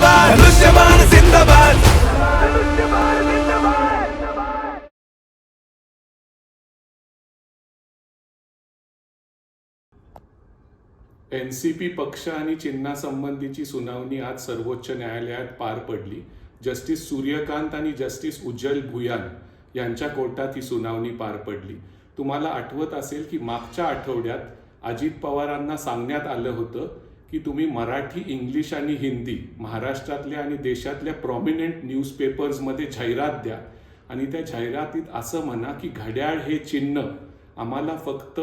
जिंदाबाद. धनुष्यबाण जिंदाबाद. N C P पक्ष आणि चिन्हासंबंधीची सुनावणी आज सर्वोच्च न्यायालयात पार पडली. जस्टिस सूर्यकांत आणि जस्टिस उज्जल भुयान यांच्या कोर्टात ही सुनावणी पार पडली. तुम्हाला आठवत असेल की मागच्या आठवड्यात अजित पवारांना सांगण्यात आलं होतं की तुम्ही मराठी इंग्लिश आणि हिंदी महाराष्ट्रातल्या आणि देशातल्या प्रॉमिनंट न्यूजपेपर्समध्ये जाहिरात द्या. आणि त्या जाहिरातीत असं म्हणा की घड्याळ हे चिन्ह आम्हाला फक्त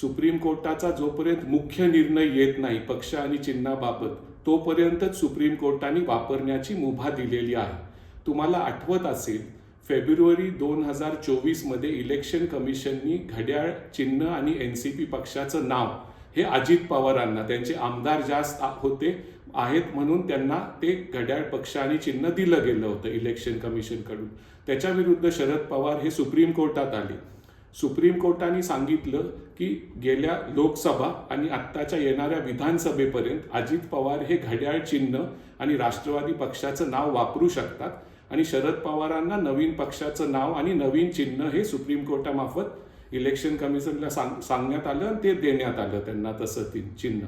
सुप्रीम कोर्टाचा जोपर्यंत मुख्य निर्णय येत नाही पक्ष आणि चिन्हाबाबत तोपर्यंतच सुप्रीम कोर्टाने वापरण्याची मुभा दिलेली आहे. तुम्हाला आठवत असेल फेब्रुवारी दोन हजार चोवीसमध्ये इलेक्शन कमिशननी घड्याळ चिन्ह आणि एन सी पी पक्षाचं नाव हे अजित पवारांना त्यांचे आमदार जास्त होते आहेत म्हणून त्यांना ते घड्याळ पक्ष आणि चिन्ह दिलं गेलं होतं इलेक्शन कमिशनकडून त्याच्या विरुद्ध शरद पवार हे सुप्रीम कोर्टात आले. सुप्रीम कोर्टाने सांगितलं की गेल्या लोकसभा आणि आत्ताच्या येणाऱ्या विधानसभेपर्यंत अजित पवार हे घड्याळ चिन्ह आणि राष्ट्रवादी पक्षाचं नाव वापरू शकतात आणि शरद पवारांना नवीन पक्षाचं नाव आणि नवीन चिन्ह हे सुप्रीम कोर्टामार्फत इलेक्शन कमिशनला सांग सांगण्यात आलं आणि ते देण्यात आलं त्यांना तसं ती चिन्ह.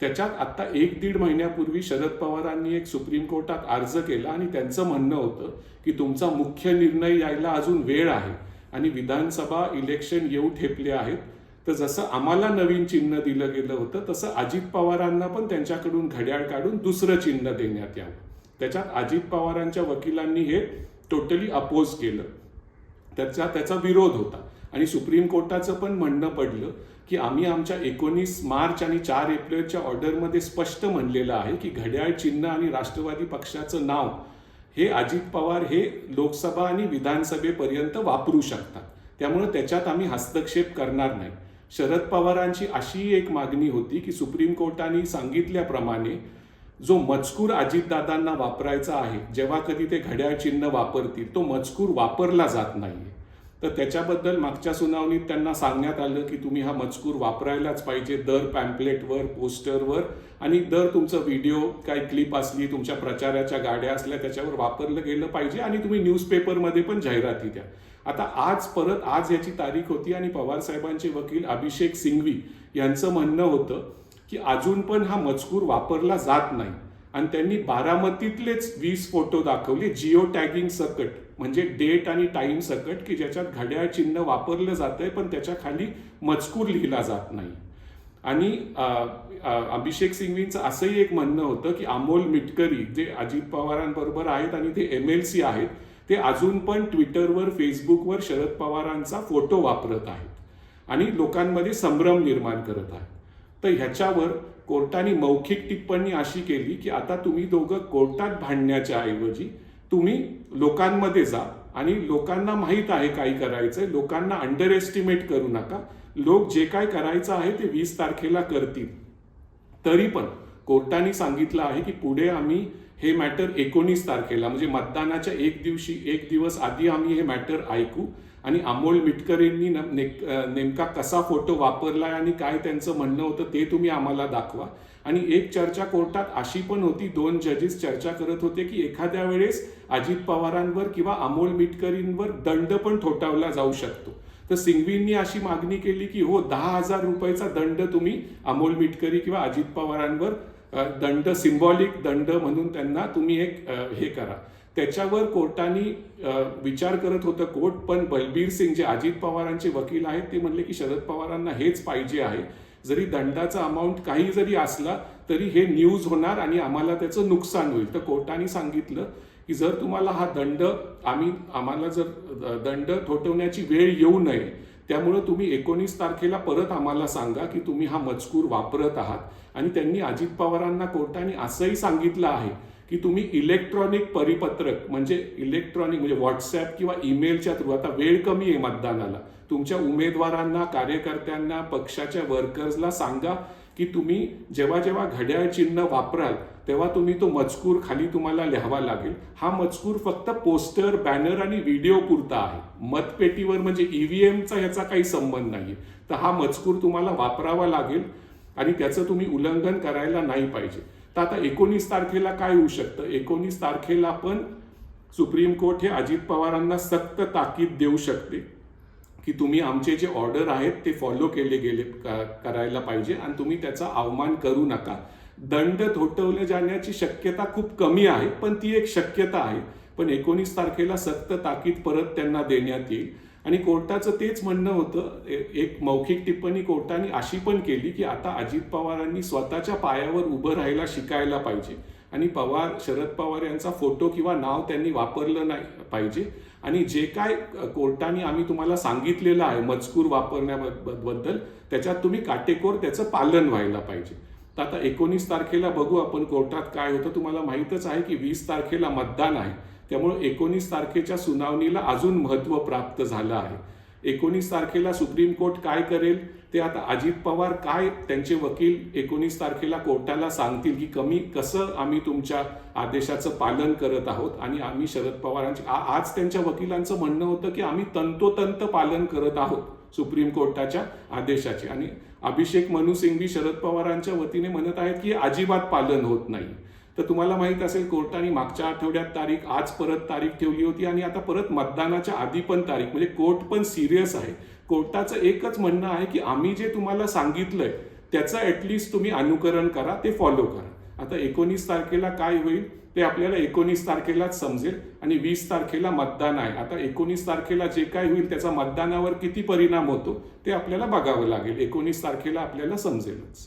त्याच्यात आता एक दीड महिन्यापूर्वी शरद पवारांनी एक सुप्रीम कोर्टात अर्ज केला आणि त्यांचं म्हणणं होतं की तुमचा मुख्य निर्णय यायला अजून वेळ आहे आणि विधानसभा इलेक्शन येऊ ठेपले आहेत. तर जसं आम्हाला नवीन चिन्ह दिलं गेलं होतं तसं अजित पवारांना पण त्यांच्याकडून घड्याळ काढून दुसरं चिन्ह देण्यात यावं. त्याच्यात अजित पवारांच्या वकिलांनी हे टोटली अपोज केलं. त्याचा त्याचा विरोध होता. आणि सुप्रीम कोर्टाचं पण म्हणणं पडलं की आम्ही आमच्या एकोणीस मार्च आणि चार एप्रिलच्या ऑर्डरमध्ये स्पष्ट म्हणलेलं आहे की घड्याळ चिन्ह आणि राष्ट्रवादी पक्षाचं नाव हे अजित पवार हे लोकसभा आणि विधानसभेपर्यंत वापरू शकतात. त्यामुळे त्याच्यात आम्ही हस्तक्षेप करणार नाही. शरद पवारांची अशी एक मागणी होती की सुप्रीम कोर्टाने सांगितल्याप्रमाणे जो मजकूर अजितदादांना वापरायचा आहे जेव्हा कधी ते घड्याळ चिन्ह वापरतील तो मजकूर वापरला जात नाही तर त्याच्याबद्दल मागच्या सुनावणीत त्यांना सांगण्यात आलं की तुम्ही हा मजकूर वापरायलाच पाहिजे दर पॅम्पलेटवर पोस्टरवर. आणि दर तुमचं व्हिडिओ काही क्लिप असली तुमच्या प्रचाराच्या गाड्या असल्या त्याच्यावर वापरलं गेलं पाहिजे आणि तुम्ही न्यूजपेपरमध्ये पण जाहिराती द्या. आता आज परत आज याची तारीख होती आणि पवार साहेबांचे वकील अभिषेक सिंघवी यांचं म्हणणं होतं की अजून पण हा मजकूर वापरला जात नाही. आणि त्यांनी बारामतीतलेच वीस फोटो दाखवले जिओ टॅगिंग सकट. म्हणजे डेट आणि टाइम सकट की ज्याच्यात घड्याळ चिन्ह वापरलं जातंय पण त्याच्याखाली मजकूर लिहिला जात नाही. आणि अभिषेक सिंघवींचं असंही एक म्हणणं होतं की अमोल मिटकरी जे अजित पवारांबरोबर आहेत आणि ते एम एल सी आहेत ते अजून पण ट्विटरवर फेसबुकवर शरद पवारांचा फोटो वापरत आहेत. आणि लोकांमध्ये संभ्रम निर्माण करत आहेत. तर ह्याच्यावर कोर्टाने मौखिक टिप्पणी अशी केली की आता तुम्ही दोघं कोर्टात भांडण्याच्या ऐवजी तुम्ही लोकांमध्ये जा आणि लोकांना माहीत आहे काय करायचंय लोकांना अंडर एस्टिमेट करू नका. लोक जे काय करायचं आहे ते वीस तारखेला करतील. तरी पण कोर्टाने सांगितलं आहे की पुढे आम्ही हे मॅटर एकोणीस तारखेला म्हणजे मतदानाच्या एक दिवशी एक दिवस आधी आम्ही हे मॅटर ऐकू. आणि अमोल मिटकरेंनी नेमका कसा फोटो वापरलाय आणि काय त्यांचं म्हणणं होतं ते तुम्ही आम्हाला दाखवा. आणि एक चर्चा कोर्टात अशी पण होती दोन जजेस चर्चा करत होते की एखाद्या वेळेस अजित पवारांवर किंवा अमोल मिटकरींवर दंड पण ठोठावला जाऊ शकतो. तर सिंघवींनी अशी मागणी केली की हो दहा हजार रुपयाचा दंड तुम्ही अमोल मिटकरी किंवा अजित पवारांवर दंड सिम्बॉलिक दंड म्हणून त्यांना तुम्ही एक हे करा. त्याच्यावर कोर्टाने विचार करत होतं कोर्ट पण बलबीर सिंग जे अजित पवारांचे वकील आहेत ते म्हणले की शरद पवारांना हेच पाहिजे आहे. जरी दंडाचा अमाऊंट काही जरी असला तरी हे न्यूज होणार आणि आम्हाला त्याचं नुकसान होईल. तर कोर्टाने सांगितलं की जर तुम्हाला हा दंड आम्ही आम्हाला जर दंड थोटवण्याची वेळ येऊ नये त्यामुळं तुम्ही एकोणीस तारखेला परत आम्हाला सांगा की तुम्ही हा मजकूर वापरत आहात. आणि त्यांनी अजित पवारांना कोर्टाने असंही सांगितलं आहे की तुम्ही इलेक्ट्रॉनिक परिपत्रक म्हणजे इलेक्ट्रॉनिक म्हणजे व्हॉट्सॲप किंवा ईमेलच्या थ्रू आता वेळ कमी आहे मतदानाला. तुमच्या उमेदवारांना कार्यकर्त्यांना पक्षाच्या वर्कर्सला सांगा की तुम्ही जेव्हा जेव्हा घड्याळ चिन्ह वापराल तेव्हा तुम्ही तो मजकूर खाली तुम्हाला लिहावा लागेल. हा मजकूर फक्त पोस्टर बॅनर आणि व्हिडिओ पुरता आहे. मतपेटीवर म्हणजे ईव्हीएमचा ह्याचा काही संबंध नाही तर हा मजकूर तुम्हाला वापरावा लागेल आणि त्याचं तुम्ही उल्लंघन करायला नाही पाहिजे. तर आता एकोणीस तारखेला काय होऊ शकतं? एकोणीस तारखेला पण सुप्रीम कोर्ट हे अजित पवारांना सक्त ताकीद देऊ शकते की तुम्ही आमचे जे ऑर्डर आहेत ते फॉलो केले गेले करायला पाहिजे आणि तुम्ही त्याचा अवमान करू नका. दंड थोटवले जाण्याची शक्यता खूप कमी आहे पण ती एक शक्यता आहे. पण एकोणीस तारखेला सक्त ताकीद परत त्यांना देण्यात येईल. आणि कोर्टाचं तेच म्हणणं होतं एक मौखिक टिप्पणी कोर्टाने अशी पण केली की आता अजित पवारांनी स्वतःच्या पायावर उभं राहायला शिकायला पाहिजे. आणि पवार शरद पवार यांचा फोटो किंवा नाव त्यांनी वापरलं नाही पाहिजे. आणि जे काय कोर्टाने आम्ही तुम्हाला सांगितलेलं आहे मजकूर वापरण्याबद्दल त्याच्यात तुम्ही काटेकोर त्याचं पालन व्हायला पाहिजे. तर आता एकोणीस तारखेला बघू आपण कोर्टात काय होतं. तुम्हाला माहीतच आहे की वीस तारखेला मतदान आहे. त्यामुळे एकोणीस तारखेच्या सुनावणीला अजून महत्त्व प्राप्त झालं आहे. एकोणीस तारखेला सुप्रीम कोर्ट काय करेल? ते आता अजित पवार काय त्यांचे वकील एकोणीस तारखेला कोर्टाला सांगतील की कमी कसं आम्ही तुमच्या आदेशाचं पालन करत आहोत आणि आम्ही शरद पवारांचे आज त्यांच्या वकिलांचं म्हणणं होतं की आम्ही तंतोतंत पालन करत आहोत सुप्रीम कोर्टाच्या आदेशाचे. आणि अभिषेक मनु सिंघवी शरद पवारांच्या वतीने म्हणत आहेत की अजिबात पालन होत नाही. तर तुम्हाला माहीत असेल कोर्टाने मागच्या आठवड्यात तारीख आज परत तारीख ठेवली होती आणि आता परत मतदानाच्या आधी पण तारीख म्हणजे कोर्ट पण सिरियस आहे. कोर्टाचं एकच म्हणणं आहे की आम्ही जे तुम्हाला सांगितलंय त्याचं ॲटलिस्ट तुम्ही अनुकरण करा ते फॉलो करा. आता एकोणीस तारखेला काय होईल ते आपल्याला एकोणीस तारखेलाच समजेल आणि वीस तारखेला मतदान आहे. आता एकोणीस तारखेला जे काय होईल त्याचा मतदानावर किती परिणाम होतो ते आपल्याला बघावं लागेल. एकोणीस तारखेला आपल्याला समजेलच.